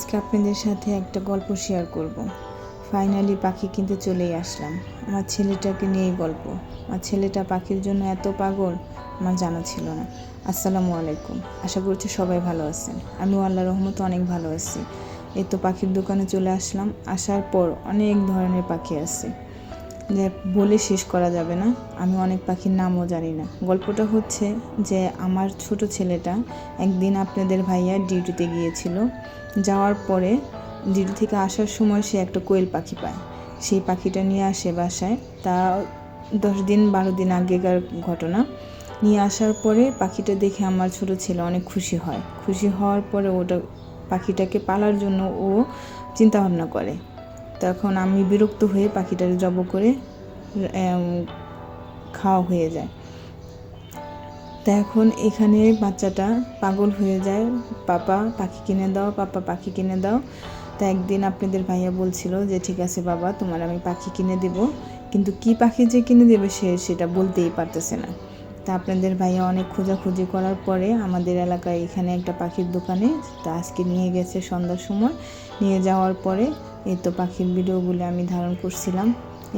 আজকে আপনাদের সাথে একটা গল্প শেয়ার করব। ফাইনালি পাখি কিনতে চলেই আসলাম। আমার ছেলেটাকে নিয়েই গল্প। আমার ছেলেটা পাখির জন্য এত পাগল, আমার জানা ছিল না। আসসালামু আলাইকুম। আশা করছি সবাই ভালো আছেন। আমি আল্লাহ রহমত অনেক ভালো আছি। এই তো পাখির দোকানে চলে আসলাম। আসার পর অনেক ধরনের পাখি আছে। যে বলে শেষ করা যাবে না। আমি অনেক পাখির নামও জানি না। গল্পটা হচ্ছে যে আমার ছোট ছেলেটা একদিন আপনাদের ভাইয়া ডিউটিতে গিয়েছিল। যাওয়ার পরে ডিউটি থেকে আসার সময় সে একটা কোয়েল পাখি পায়। সেই পাখিটা নিয়ে আসে বাসায়। তা দশ দিন, বারো দিন আগেকার ঘটনা। নিয়ে আসার পরে পাখিটা দেখে আমার ছোট ছেলে অনেক খুশি হয়। খুশি হওয়ার পরে ওটা পাখিটাকে পালার জন্য ও চিন্তাভাবনা করে। তখন আমি বিরক্ত হয়ে পাখিটার জব করে খাওয়া হয়ে যায়। তা এখন এখানে বাচ্চাটা পাগল হয়ে যায়। পাপা পাখি কিনে দাও, পাপা পাখি কিনে দাও। তা একদিন আপনাদের ভাইয়া বলছিল যে, ঠিক আছে বাবা, তোমার আমি পাখি কিনে দেব। কিন্তু কি পাখি যে কিনে দেবে সে, সেটা বলতেই পারতেছে না। তা আপনাদের ভাইয়া অনেক খোঁজাখুঁজি করার পরে আমাদের এলাকায় এখানে একটা পাখির দোকানে তা আজকে নিয়ে গেছে সন্ধ্যার সময়। নিয়ে যাওয়ার পরে এই তো পাখির ভিডিওগুলো আমি ধারণ করছিলাম।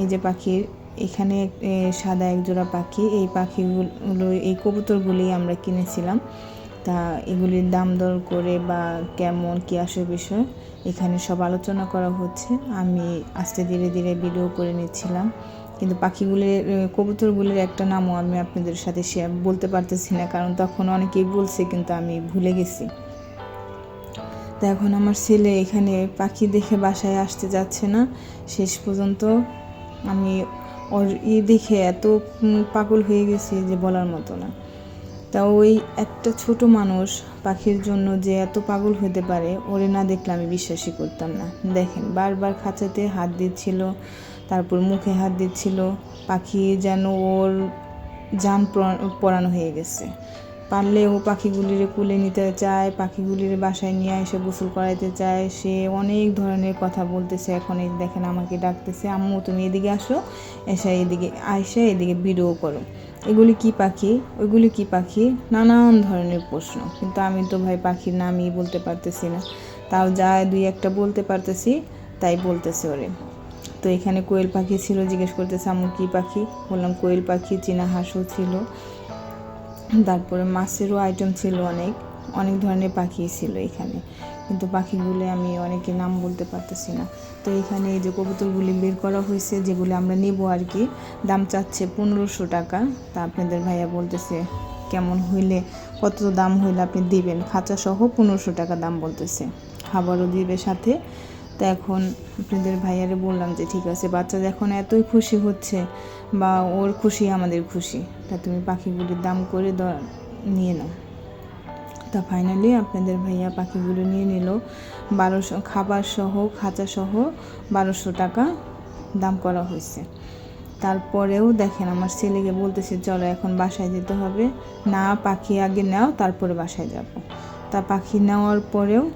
এই যে পাখির, এখানে সাদা একজোড়া পাখি, এই পাখিগুলো, এই কবুতরগুলি আমরা কিনেছিলাম। তা এগুলির দাম দর করে বা কেমন, কী আসে বিষয়, এখানে সব আলোচনা করা হচ্ছে। আমি আস্তে ধীরে ধীরে ভিডিও করে নিচ্ছিলাম। কিন্তু পাখিগুলির কবুতরগুলির একটা নামও আমি আপনাদের সাথে শেয়ার বলতে পারতেছি না, কারণ তখন অনেকেই বলছে কিন্তু আমি ভুলে গেছি। তো এখন আমার ছেলে এখানে পাখি দেখে বাসায় আসতে যাচ্ছে না। শেষ পর্যন্ত আমি ওর ই দেখে এত পাগল হয়ে গেছি যে বলার মতো না। তা ওই একটা ছোট মানুষ পাখির জন্য যে এত পাগল হতে পারে, ওরে না দেখলে আমি বিশ্বাসই করতাম না। দেখেন বারবার খাঁচাতে হাত দিচ্ছিল তারপর মুখে হাত দিচ্ছিল, পাখি যেন ওর যান পরানো হয়ে গেছে। পারলে ও পাখিগুলিরে কুলে নিতে চায়, পাখিগুলির বাসায় নিয়ে এসে গোসল করাইতে চায়। সে অনেক ধরনের কথা বলতেছে, এখন এই দেখেন আমাকে ডাকতেছে, আম্মু, তুমি এদিকে আসো, এসে এদিকে আইসে এদিকে ভিডিও করো। এগুলি কি পাখি? ওইগুলি কি পাখি? নানান ধরনের প্রশ্ন, কিন্তু আমি তো ভাই পাখির নামই বলতে পারতেছি না। তাও যা দুই একটা বলতে পারতেছি, তাই বলতেছে ওরে। তো এখানে কোয়েল পাখি ছিল, জিজ্ঞেস করতেছে, আম্মু, কী পাখি? বললাম, কোয়েল পাখি, চীনা হাঁসও ছিল। তারপরে মাছেরও আইটেম ছিল অনেক অনেক ধরনের পাখি ছিল এখানে। কিন্তু পাখিগুলো আমি অনেকের নাম বলতে পারতেছি না। তো এখানে এই যে কবুতরগুলি বের করা হয়েছে, যেগুলি আমরা নেব আর কি, দাম চাচ্ছে পনেরোশো টাকা। তা আপনাদের ভাইয়া বলতেছে, কেমন হইলে, কত দাম হইলে আপনি দিবেন? খাঁচা সহ পনেরোশো টাকা দাম বলতেছে। খাবারও দিবে সাথে। তো এখন আপনাদের ভাইয়ারে বললাম যে, ঠিক আছে, বাচ্চা এখন এতই খুশি হচ্ছে বা ওর খুশি, আমাদের খুশি, তা তুমি পাখিগুলির দাম করে নিয়ে নাও। তা ফাইনালি আপনাদের ভাইয়া পাখিগুলো নিয়ে নিল। বারোশো, খাবার সহ, খাঁচা সহ বারোশো টাকা দাম করা হয়েছে। তারপরেও দেখেন আমার ছেলেকে বলতেছে, চলো এখন বাসায় যেতে হবে। না, পাখি আগে নাও, তারপরে বাসায় যাব। তা পাখি নেওয়ার পরেও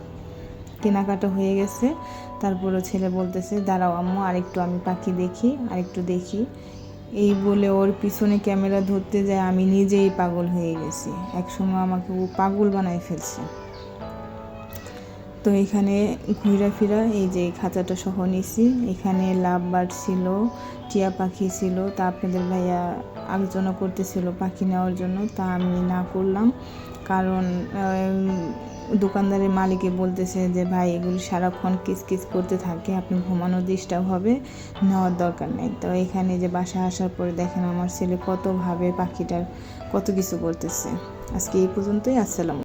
কেনাকাটা হয়ে গেছে। তারপরে ছেলে বলতেছে, দাঁড়াও আম্মু, আরেকটু আমি পাখি দেখি, আরেকটু দেখি। এই বলে ওর পিছনে ক্যামেরা ধরতে যায়, আমি নিজেই পাগল হয়ে গেছি। একসময় আমাকে ও পাগল বানায় ফেলছে। তো এখানে ঘুরা ফিরা এই যে খাঁচাটা সহ নিছি। এখানে লাভ বার্ড ছিল, টিয়া পাখি ছিল, তা আপনাদের ভাইয়া আলোচনা করতেছিল পাখি নেওয়ার জন্য, তা আমি না করলাম। কারণ দোকানদারের মালিকে বলতেছে যে, ভাই, এগুলি সারাক্ষণ কিস করতে থাকে, আপনি ঘুমানো ডিস্টার্ব হবে, নেওয়ার দরকার নেই। তো এখানে যে বাসা আসার পরে দেখেন আমার ছেলে কতভাবে পাখিটার কত কিছু করতেছে আজকে এই পর্যন্তই, আসসালাম